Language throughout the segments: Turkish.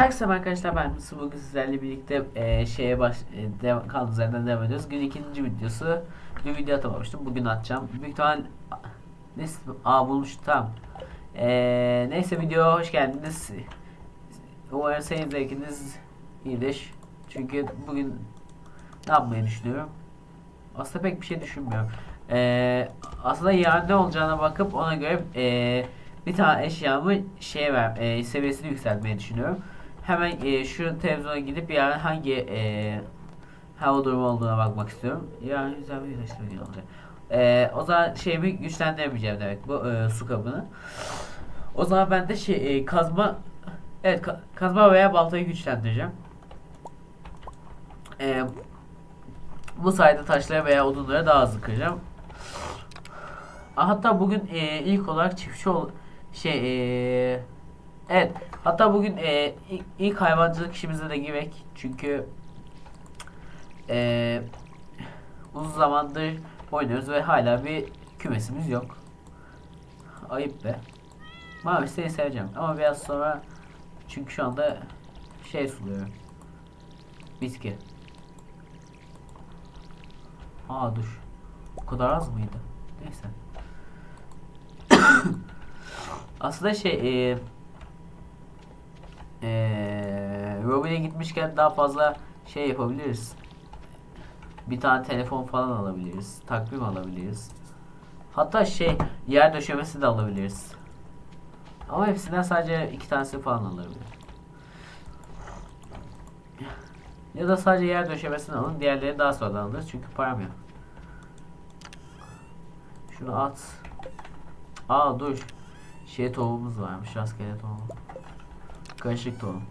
Herkese merhaba arkadaşlar ben Mısır bugün sizlerle birlikte e, şeye baş e, dev, kaldığımız yerden devam ediyoruz. Gün ikinci videosu. Dün video atamamıştım. Bugün atacağım. Büyük ihtimal neyse aa bulmuştum tamam. E, neyse videoya hoş geldiniz. Umarım senin zevkiniz iyidir. Çünkü bugün ne yapmayı düşünüyorum? Aslında pek bir şey düşünmüyorum. E, aslında yarın ne olacağına bakıp ona göre e, bir tane eşyamı şeye ver, e, seviyesini yükseltmeyi düşünüyorum. Hemen e, şu televizyona gidip yani hangi e, hava durumu olduğuna bakmak istiyorum. Yani güzel bir güneşli olacak. E, o zaman şeyimi güçlendiremeyeceğim demek bu e, su kabını. O zaman ben de şey e, kazma evet ka- kazma veya baltayı güçlendireceğim. E, bu sayede taşları veya odunları daha hızlı kıracağım. Hatta bugün e, ilk olarak çiftçi ol şey e, evet hatta bugün e, ilk, hayvancılık işimize de girek çünkü e, uzun zamandır oynuyoruz ve hala bir kümesimiz yok. Ayıp be. Mavisi seveceğim ama biraz sonra çünkü şu anda şey suluyorum. Bitki. Aa dur. O kadar az mıydı? Neyse. Aslında şey e, e, Robin'e gitmişken daha fazla şey yapabiliriz. Bir tane telefon falan alabiliriz. Takvim alabiliriz. Hatta şey yer döşemesi de alabiliriz. Ama hepsinden sadece iki tanesi falan alabilir. Ya da sadece yer döşemesini alın. Diğerleri daha sonradan alırız. Çünkü param yok. Şunu at. Aa dur. Şey tohumumuz varmış. Rastgele tohum. Karışık tohum.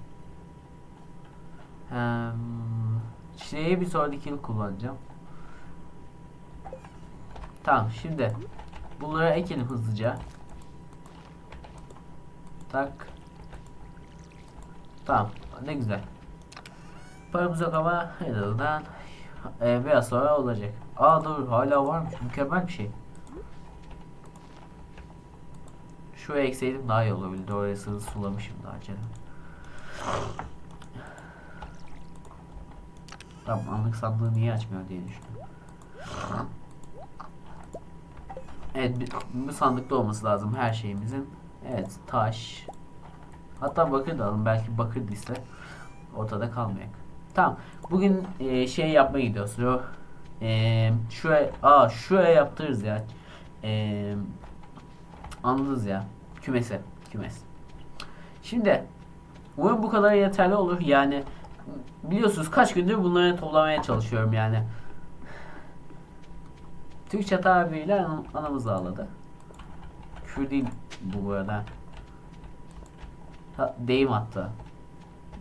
Hem, şeyi bir sonraki yıl kullanacağım. Tamam şimdi bunları ekelim hızlıca. Tak. Tamam ne güzel. Paramız yok ama en azından e, biraz sonra olacak. Aa dur hala varmış mükemmel bir şey. Şuraya ekseydim daha iyi olabilirdi. Orasını sulamışım daha önceden. Tamam anlık sandığı niye açmıyor diye düşündüm. Evet bir sandıkta olması lazım her şeyimizin. Evet taş. Hatta bakır da alın belki bakır ise ortada kalmayacak. Tamam. Bugün e, şey yapmaya gidiyoruz. O, e, şuraya, aa şuraya yaptırırız ya. E, anladınız ya. Kümese. Kümes. Şimdi umarım bu kadar yeterli olur. Yani biliyorsunuz kaç gündür bunları toplamaya çalışıyorum yani. Türkçe tabiriyle anam, anamız ağladı. Küfür değil bu arada. Ha, deyim hatta.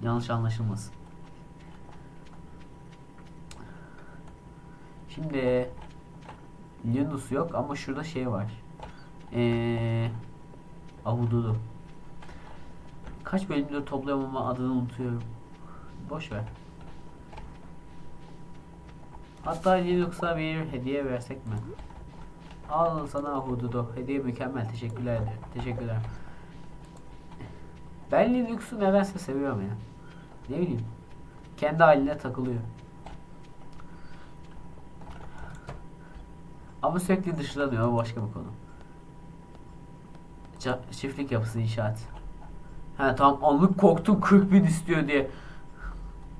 Yanlış anlaşılmasın. Şimdi Linus yok ama şurada şey var. Eee Ahududu. Kaç bölümdür topluyorum ama adını unutuyorum. Boş ver. Hatta Linux'a bir hediye versek mi? Al sana Ahududu. Hediye mükemmel. Teşekkürler. Teşekkürler. Ben Linux'u nedense seviyorum ya. Ne bileyim. Kendi haline takılıyor. Ama sürekli dışlanıyor. Başka bir konu. Çiftlik yapısı inşaat. Ha tam anlık korktum 40 bin istiyor diye.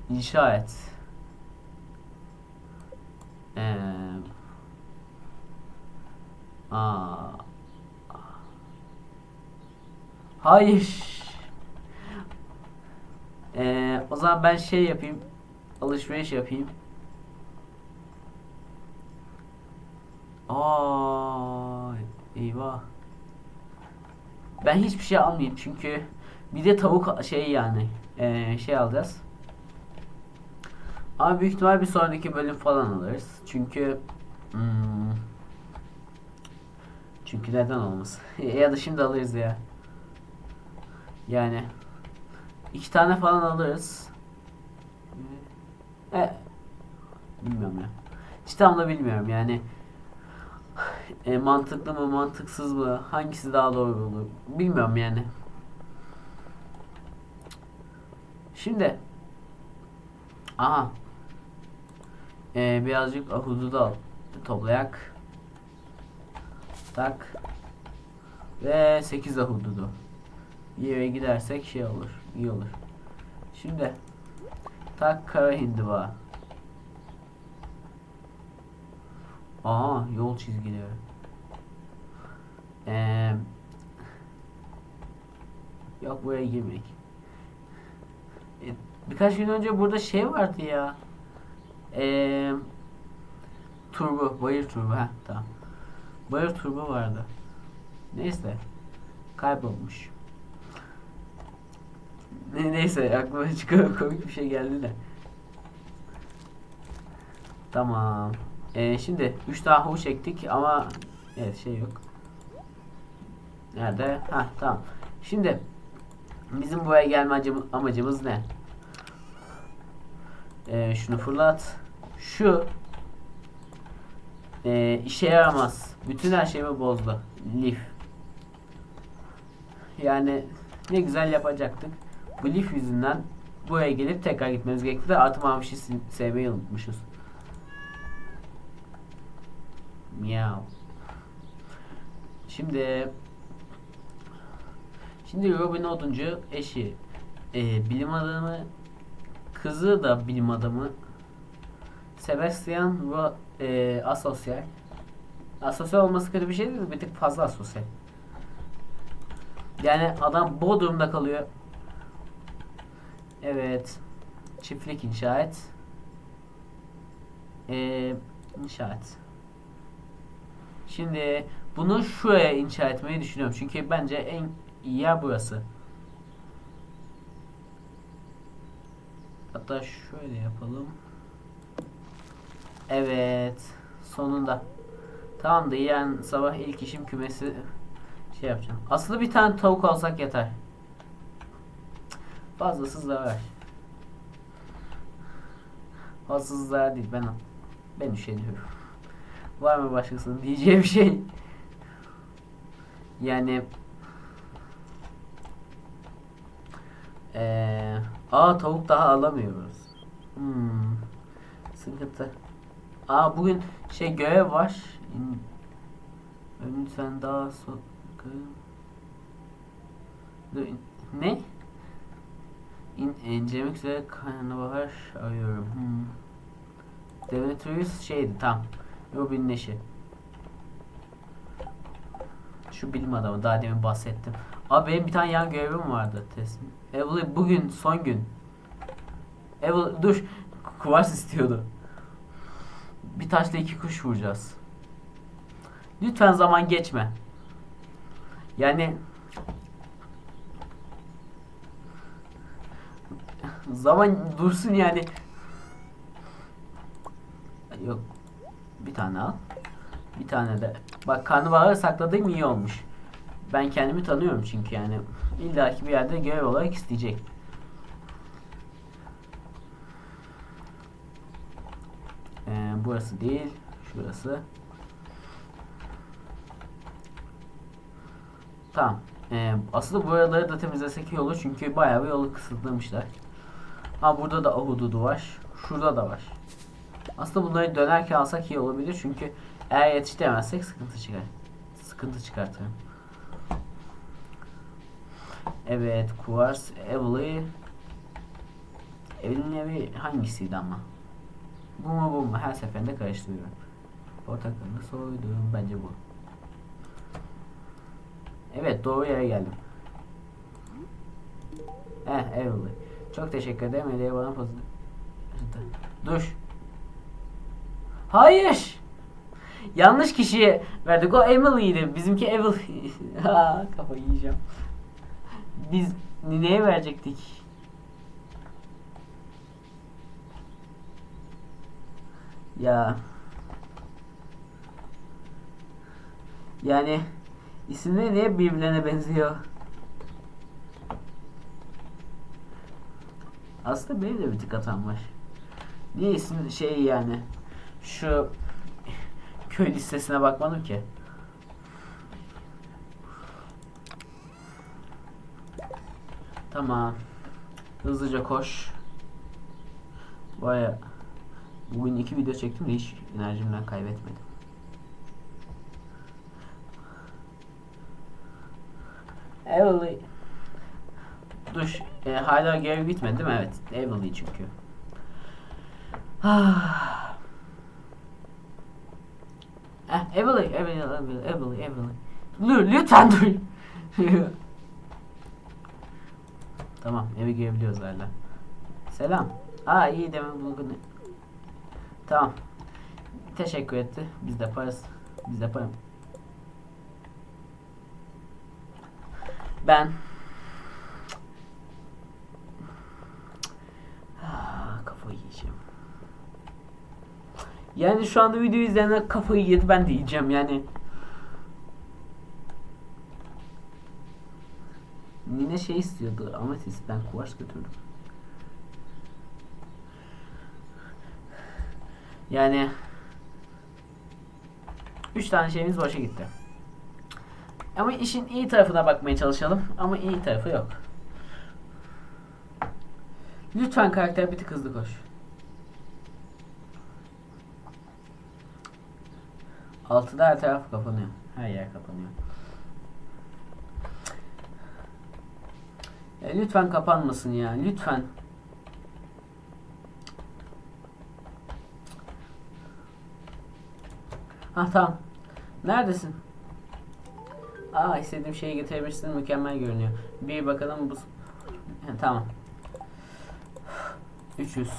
İnşa et. Ee, aa. Hayır. Ee, o zaman ben şey yapayım. Alışveriş yapayım. Aa, eyvah. Ben hiçbir şey almayayım çünkü bir de tavuk şey yani eee, şey alacağız. Ama büyük ihtimal bir sonraki bölüm falan alırız. Çünkü hmm, çünkü neden olmasın? ya da şimdi alırız ya. Yani iki tane falan alırız. E, bilmiyorum ya. Hiç tam da bilmiyorum yani. E, mantıklı mı mantıksız mı? Hangisi daha doğru olur? Bilmiyorum yani. Şimdi aha. Ee, birazcık ahududu al. Toplayak. Tak. Ve 8 ahududu. Yere gidersek şey olur iyi olur. Şimdi tak kara hindiba Aa yol çizgileri ee, yok buraya girmek e, birkaç gün önce burada şey vardı ya. Eee turbo, bayır turbo ha tamam. Bayır turbo vardı. Neyse. Kaybolmuş. Ne, neyse aklıma çıkıyor komik bir şey geldi de. Tamam. Ee, şimdi 3 tane havuç çektik ama evet şey yok. Nerede? Ha tamam. Şimdi bizim buraya gelme acım- amacımız ne? Ee, şunu fırlat. Şu ee, işe yaramaz. Bütün her şeyimi bozdu. Leaf. Yani ne güzel yapacaktık. Bu Leaf yüzünden buraya gelip tekrar gitmemiz gerekti de artı mavişi sevmeyi unutmuşuz. Miau. Şimdi Şimdi Robin Hood'uncu eşi e, bilim adamı kızı da bilim adamı Sebastian Ro, e, asosyal asosyal olması kötü bir şey değil bir tık fazla asosyal yani adam Bodrum'da kalıyor. Evet çiftlik inşa et. E, inşa et şimdi bunu şuraya inşa etmeyi düşünüyorum çünkü bence en iyi yer burası Hatta şöyle yapalım. Evet. Sonunda. Tamam da yarın sabah ilk işim kümesi şey yapacağım. Aslında bir tane tavuk alsak yeter. Fazlası zarar. Fazlası zarar değil. Ben ben üşeniyorum. Var mı başkasının diyeceği bir şey? Yani Eee Aa tavuk daha alamıyoruz. Hmm. Sıkıntı. Aa bugün şey görev var. İn... Lütfen daha so... Dur, in- Ne? İn, incelemek üzere karnabahar arıyorum. Hmm. Demetrius şeydi tam. Robin'in eşi. Şu bilim adamı daha demin bahsettim. Abi benim bir tane yan görevim vardı teslim. Evli bugün son gün. Evli dur. Kuvars istiyordu. Bir taşla iki kuş vuracağız. Lütfen zaman geçme. Yani zaman dursun yani. Yok. Bir tane al. Bir tane de. Bak karnabaharı sakladığım iyi olmuş. Ben kendimi tanıyorum çünkü yani illaki bir yerde görev olarak isteyecek. Ee, burası değil, şurası. Tamam. Ee, aslında buraları da temizlesek iyi olur çünkü bayağı bir yolu kısıtlamışlar. Ha burada da ahududu var. Şurada da var. Aslında bunları dönerken alsak iyi olabilir çünkü eğer yetiştiremezsek sıkıntı çıkar. Sıkıntı çıkartırım. Evet, Kuvars, Evely. Evely'nin evi hangisiydi ama? Bu mu bu mu? Her seferinde karıştırıyorum. Portakalını soydum. Bence bu. Evet, doğru yere geldim. Eh, Evely. Çok teşekkür ederim. Hediye bana fazla... Dur. Hayır! Yanlış kişiye verdik. O Emily'ydi. Bizimki Evely. ha, kafayı yiyeceğim. Biz neye verecektik? Ya. Yani isimleri niye birbirlerine benziyor? Aslında benim de bir tık hatam var. Niye isim şey yani şu köy listesine bakmadım ki. Tamam. Hızlıca koş. Baya bugün iki video çektim de hiç enerjimden kaybetmedim. Evely. Dur. E, hala görev bitmedi değil mi? Evet. Evely çünkü. Ah. Evely, Evely, Evely, Evely, Evely. Lü- Lütfen dur. tamam, evi girebiliyoruz hala. Selam. Aa iyi deme bugün. Tamam. Teşekkür etti. Biz de yaparız. Biz de yaparım. Ben Ah, kafayı. Yani şu anda video izleyenler kafayı yedi ben de yiyeceğim yani. Nine şey istiyordu ametist ben kuvars götürdüm. Yani üç tane şeyimiz boşa gitti. Ama işin iyi tarafına bakmaya çalışalım. Ama iyi tarafı yok. Lütfen karakter bir tık hızlı koş. Altıda her taraf kapanıyor. Her yer kapanıyor. Ya lütfen kapanmasın ya. Lütfen. Ha tamam. Neredesin? Aa istediğim şeyi getirebilirsin. Mükemmel görünüyor. Bir bakalım bu... Ha, tamam. 300.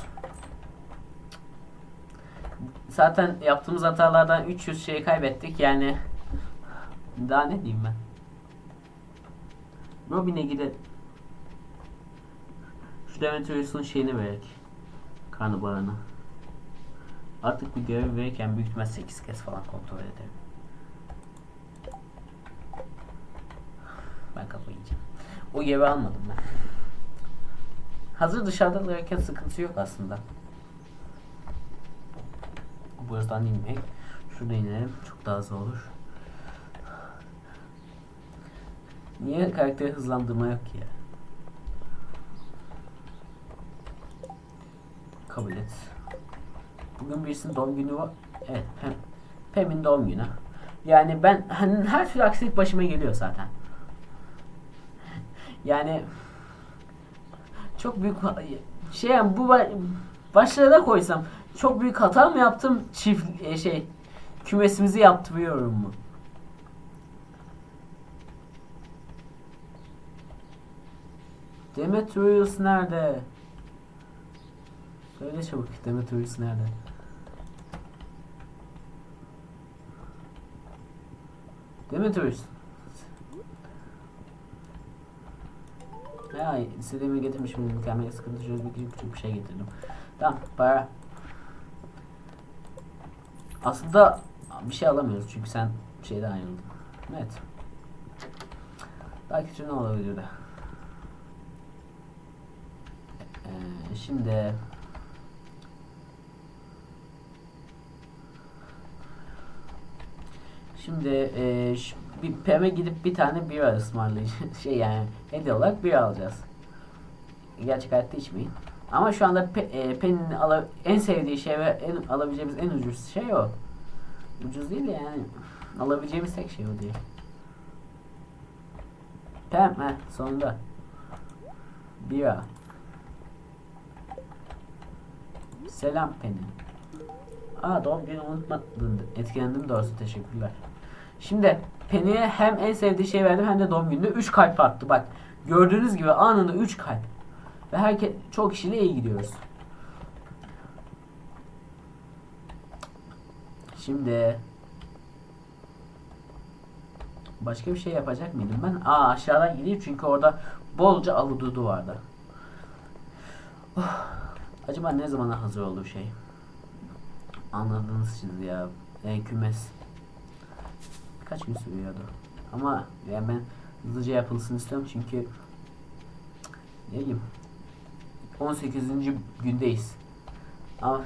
Zaten yaptığımız hatalardan 300 şey kaybettik yani. Daha ne diyeyim ben? Robin'e gidelim. Şu Demetrius'un şeyini vererek. Karnabaharını. Artık bir görev verirken büyük ihtimal 8 kez falan kontrol ederim. Ben kafayı yiyeceğim. O görevi almadım ben. Hazır dışarıda durarken sıkıntı yok aslında. Buradan inmek. Şurada inelim. Çok daha hızlı olur. Niye karakteri hızlandırma yok ya? Kabul et. Bugün birisinin doğum günü var. Evet, Pem. Pem'in doğum günü. Yani ben hani her türlü aksilik başıma geliyor zaten. Yani çok büyük şey yani bu ba- başlarına koysam çok büyük hata mı yaptım çift e, şey kümesimizi yaptırıyorum mu? Demetrius nerede? Söyle çabuk Demetrius nerede? Demetrius. Ya istediğimi getirmişim mükemmel sıkıntı çözmek için küçük bir şey getirdim. Tamam para. Aslında bir şey alamıyoruz çünkü sen şeyden ayrıldın. Evet. Daha kötü ne olabilir de. Ee, şimdi Şimdi e, ş- bir PM'e gidip bir tane bira ısmarlayacağız. şey yani hediye olarak bira alacağız. Gerçek hayatta içmeyin. Ama şu anda pe, e, Pen'in en sevdiği şey ve en alabileceğimiz en ucuz şey o. Ucuz değil de yani alabileceğimiz tek şey o diye. Pem he sonunda. Bira. Selam Penny. Aa doğum günü unutmadın. Etkilendim doğrusu teşekkürler. Şimdi Penny'e hem en sevdiği şey verdim hem de doğum gününde 3 kalp attı. Bak gördüğünüz gibi anında 3 kalp. Ve herkes çok kişiyle iyi gidiyoruz. Şimdi başka bir şey yapacak mıydım ben? Aa aşağıdan gideyim çünkü orada bolca avududu vardı. Oh, acaba ne zamana hazır olur şey? Anladınız siz ya. E, kümes. Kaç gün sürüyordu? Ama yani ben hızlıca yapılsın istiyorum çünkü ne bileyim 18. gündeyiz. Ama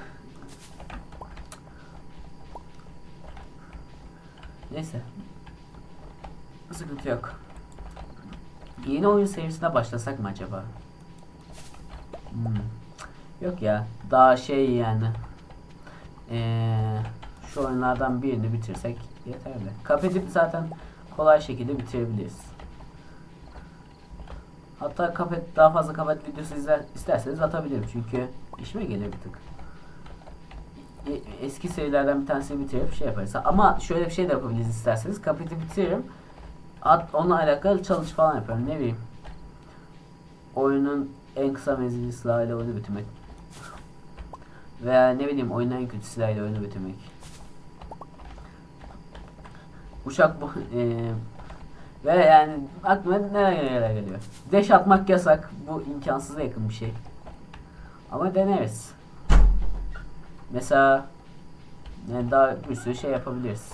neyse. Sıkıntı yok. Yeni oyun serisine başlasak mı acaba? Hmm. Yok ya. Daha şey yani. Ee, şu oyunlardan birini bitirsek yeterli. Cuphead'i zaten kolay şekilde bitirebiliriz. Hatta Cuphead, daha fazla Cuphead videosu izler, isterseniz atabilirim çünkü işime gelir bir tık. E- Eski serilerden bir tanesini bitirip şey yaparız. Ama şöyle bir şey de yapabiliriz isterseniz. Cuphead'i bitiririm. At, onunla alakalı challenge falan yaparım. Ne bileyim. Oyunun en kısa menzilli silahıyla oyunu bitirmek. Veya ne bileyim oyunun en kötü silahıyla oyunu bitirmek. Uçak bu eee ve yani aklıma neler neler geliyor. Deş atmak yasak. Bu imkansıza yakın bir şey. Ama deneriz. Mesela yani daha bir sürü şey yapabiliriz.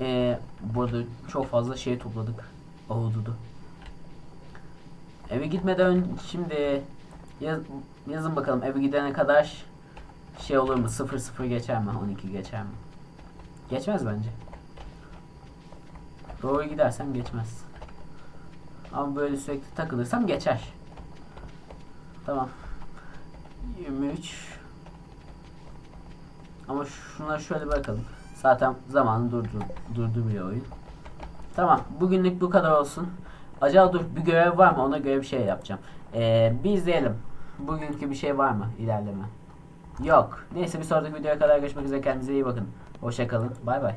Ee, burada çok fazla şey topladık. Ahududu. Eve gitmeden şimdi yaz, yazın bakalım eve gidene kadar şey olur mu? 0-0 geçer mi? 12 geçer mi? Geçmez bence. Doğru gidersem geçmez. Ama böyle sürekli takılırsam geçer. Tamam. 23 Ama şuna şöyle bakalım. Zaten zamanı durdu, durduruyor oyun. Tamam. Bugünlük bu kadar olsun. Acaba dur bir görev var mı? Ona göre bir şey yapacağım. Ee, bir izleyelim. Bugünkü bir şey var mı? ilerleme. Yok. Neyse bir sonraki videoya kadar görüşmek üzere. Kendinize iyi bakın. Hoşçakalın. Bay bay.